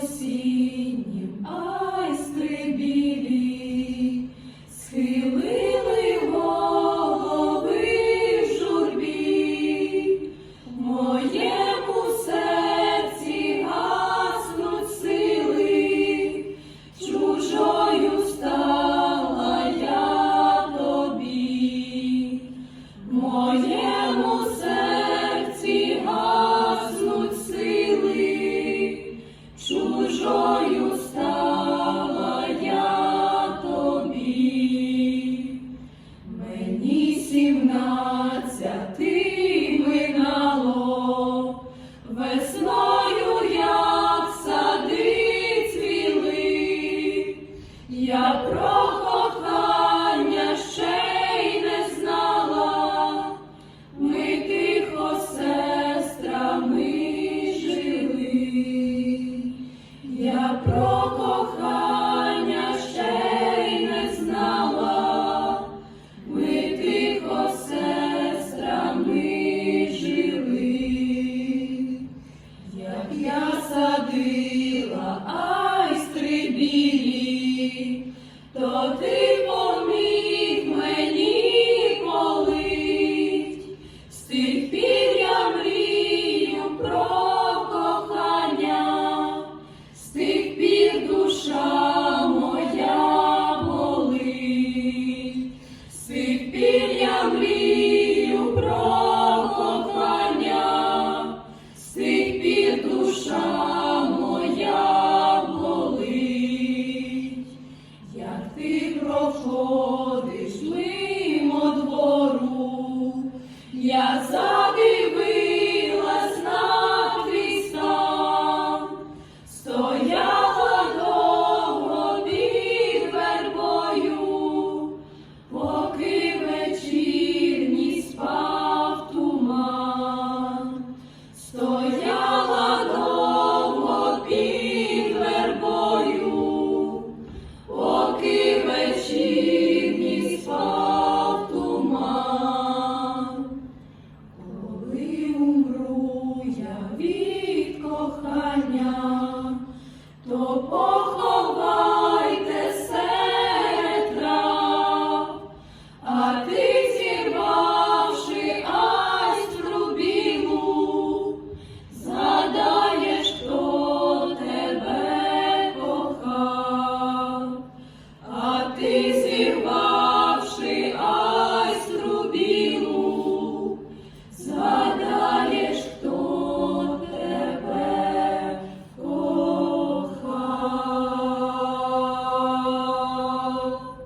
se Садила, а стрибілі, то ти поміг мені колить, стих тих пір я мрію про кохання, з тих пір душа моя болить, стих тих пір я мрію про. душа моя як ти проходиш мимо двору, я задивилась на твій стан, стояла довго під вербою, поки вечірній спав